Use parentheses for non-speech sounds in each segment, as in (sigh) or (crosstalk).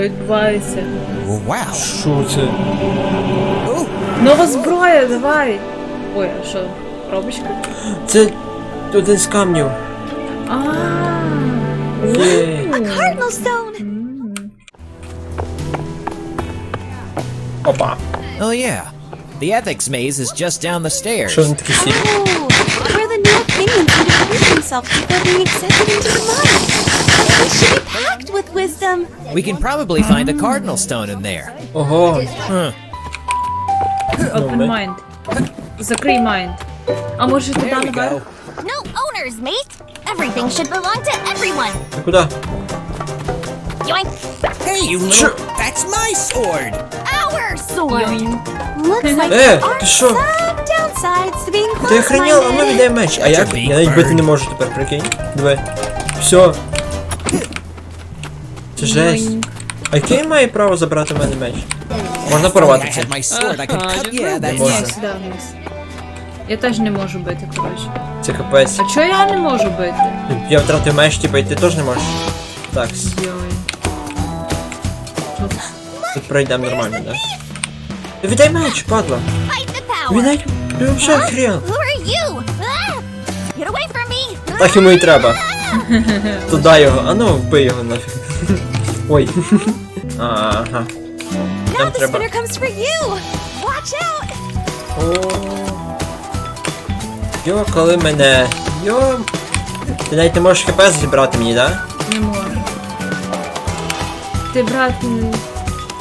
Що відбувається? Wow. Що це? Нова зброя, давай! Ой, а що, коробочка? Це один з камнів. А. Є. Cardinal stone. М. Опа. Oh yeah. The ethics maze is just down the stairs. Що він такий сів? Oh, where the new opinions need to prove themselves before being accepted into the mind. They should be packed with wisdom. We can probably find a cardinal stone in there. Ого. Huh. Open ми- mind. Закрий mind. А може туди There we наверх? go. No owners, mate. Everything should belong to everyone. А куди? Yoink. Hey, you little. Sure. That's my sword. Our sword. Йоінь. Looks like Е, there ти are що? some downsides to being Ти охреняла, а ну close-minded. віддай меч. А як? Я навіть бити не можу тепер, прикинь. Диви. Все. Це жесть. А який я маю право забрати в мене меч? Можна порвати це. я теж не можу бити, коротше. Це капець. А чого я не можу бити? Я втратив меч, типа, і ти теж не можеш. Так, Йой. тут пройдемо нормально, да? Та Віддай меч, падла. Fight the power. Віддай. Ти взагалі хрен. Who are you? Ah! Get away from me. Так йому і треба. Туди його. А ну, вбий його нафіг. Ой. Ага. Now Нам the треба. spinner comes for you. Watch out. О. Йо, коли мене. Йо. Ти навіть не можеш хп зібрати мені, да? Не можу. Ти, брат,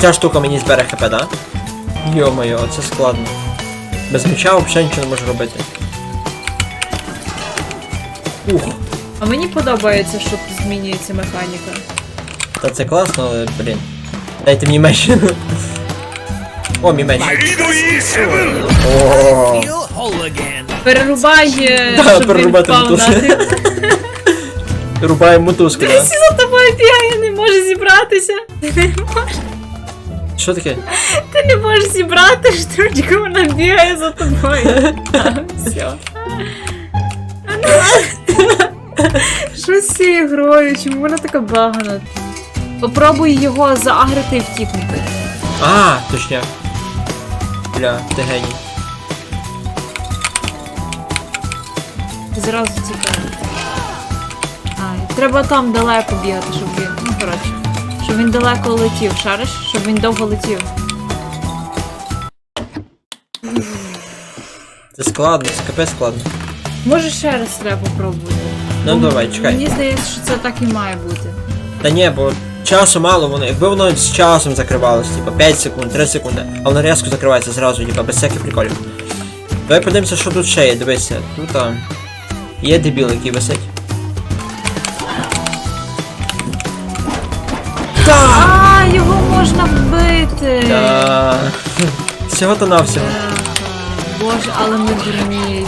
Ця штука мені збере хп, да? Йо-моє, це складно. Без меча взагалі нічого не можу робити. Ух. а мені подобається, що змінюється механіка. Та це класно, але, блін. Дайте мені меч. О, мій меч. О. Перерубай, е, Да, щоб він перерубати впав мотузку. нафіг. Да? Всі за тобою бігає, не може зібратися. Ти не можеш, Що таке? ти не можеш зібрати (laughs) штучку, вона бігає за тобою. (laughs) А, Все. (laughs) Що з цією грою? Чому вона така багана? Попробуй його заагрити і втікнути. А, точняк. Бля, ти геній. Зразу цікаво. А, треба там далеко бігати, щоб він. Ну, коротше. Щоб він далеко летів, шариш? Щоб він довго летів. Це складно, це капець складно. Може ще раз треба попробувати. Ну Бо давай, чекай. Мені здається, що це так і має бути. Та ні, бо часу мало, воно, якби воно з часом закривалось, типа 5 секунд, 3 секунди, а воно різко закривається зразу, типа без всяких приколів. Давай подивимося, що тут ще є, дивися. Тут а, є дебіл, який висить. Так! А, його можна вбити! Та... (laughs) Всього то навсього. Боже, але ми дурні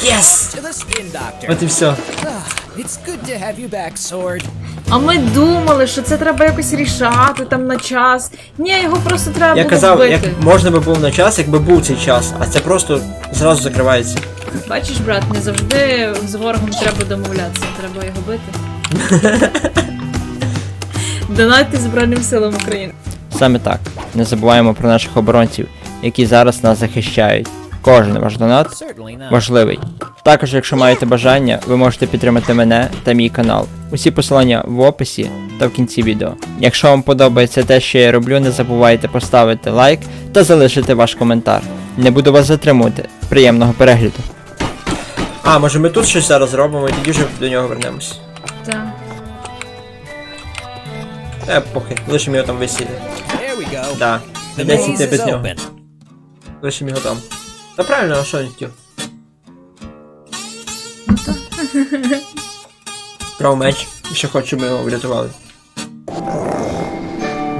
doctor. От і все. Ah, it's good to have you back, sword. А ми думали, що це треба якось рішати там на час. Ні, його просто треба Я буде казав, вбити. як можна би був на час, якби був цей час, а це просто зразу закривається. Бачиш, брат, не завжди з ворогом треба домовлятися, треба його бити. (laughs) Донати Збройним силам України. Саме так. Не забуваємо про наших оборонців, які зараз нас захищають. Кожен ваш донат важливий. Також, якщо маєте бажання, ви можете підтримати мене та мій канал. Усі посилання в описі та в кінці відео. Якщо вам подобається те, що я роблю, не забувайте поставити лайк та залишити ваш коментар. Не буду вас затримувати. Приємного перегляду. А, може ми тут щось зараз зробимо і тоді вже до нього вернемось. Так. Е, похи, лишимо його там висіти. Да. Йти is без нього. Лишимо його там. Та правильно, а що він хотів? Крав меч, і ще хочу, ми його врятували.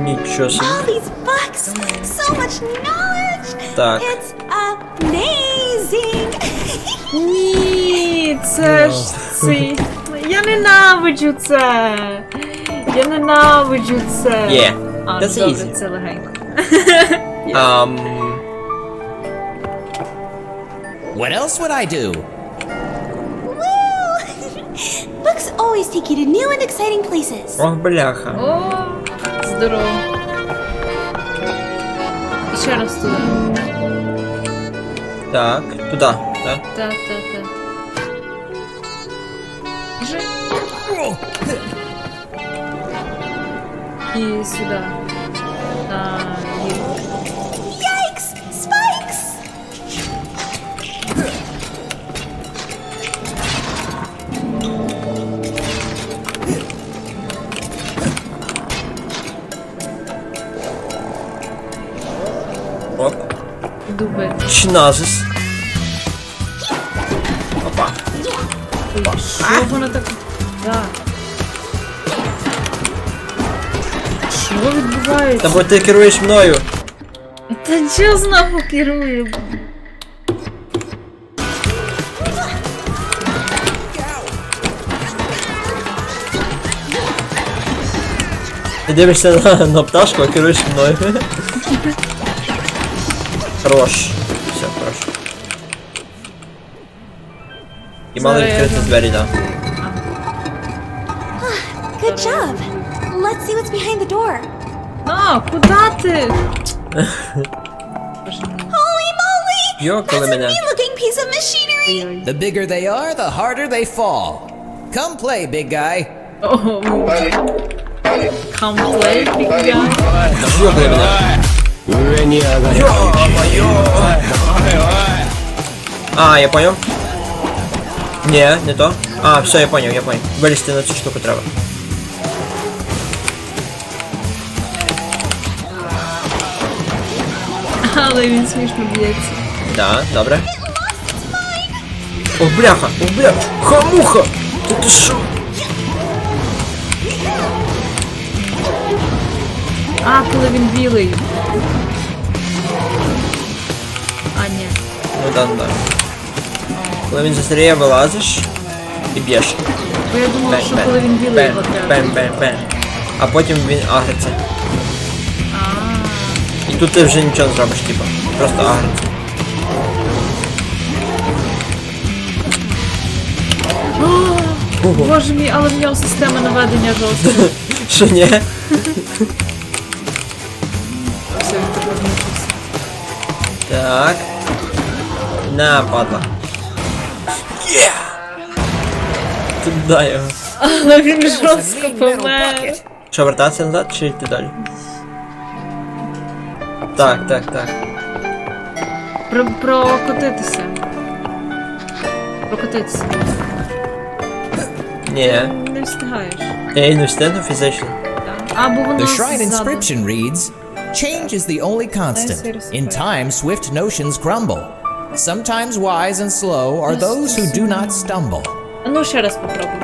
Нічого собі. All these books. So much knowledge. Так. It's amazing. (laughs) Ні, це ж ці. Я ненавиджу це. Я ненавиджу це. А, добре, easy. це легенько. Ам... What else would I do? Woo! (laughs) Books always take you to new and exciting places. Ох, бляха. О, Здорово. І ще раз туди. Так, туди, так? Так, так, так. Біжи. І сюди. А, Дуби. Чиназис. Опа. Що воно так. Так. Що відбувається? Та бо ти керуєш мною. Та чого знову керую? Ти дивишся на, на пташку, а керуєш мною. (laughs) Хорош. Все, хорош. І мали Зараз я відкрити йду. двері, так. Good job. Let's see what's behind the door. А, куди ти? (laughs) Holy moly! Йо, коли That's a мене. mean-looking piece of machinery. Ой-ой. The bigger they are, the harder they fall. Come play, big guy. Ого. Come play, big guy. Йо, коли мене. А, я понял. Не, не то. А, все, я понял, я понял. Вилізти на цю штуку треба. Але він смішно б'ється. Да, добре. О, бляха, о, бляха. Хамуха! Ти ти шо? А, коли він білий. А, ні. Ну да, ну да. Коли він застряє, вилазиш і б'єш. Бо я думала, Бен, що бен, коли він білий бен, його треба. бен, бен, бен. А потім він агриться. А, І тут ти вже нічого не зробиш, типа. Просто агриться. Ого. Боже мій, але в нього система наведення жорстка. (laughs) Що ні? (laughs) Так. На, падла. Є! Туда його. Але він жорстко помер. Що, вертатися назад чи йти далі? Так, так, так. Про, прокотитися. Прокотитися. Ні. Не встигаєш. Я і не встигну фізично. Так. А, бо воно The shrine ззаду. inscription reads Change is the only constant. In time, swift notions crumble. Sometimes wise and slow are those who do not stumble. А ну ще раз попробуй.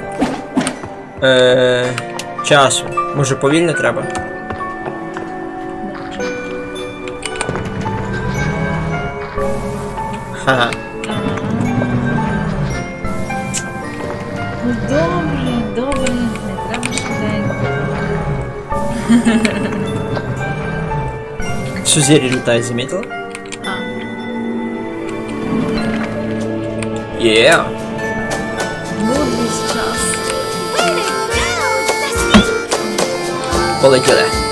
Е, часу. Може повільно треба? Ха-ха. Ну добре, добре, не треба швиденько. (laughs) Сузір'я літає, замітила? А. Є. Мудрість час. Way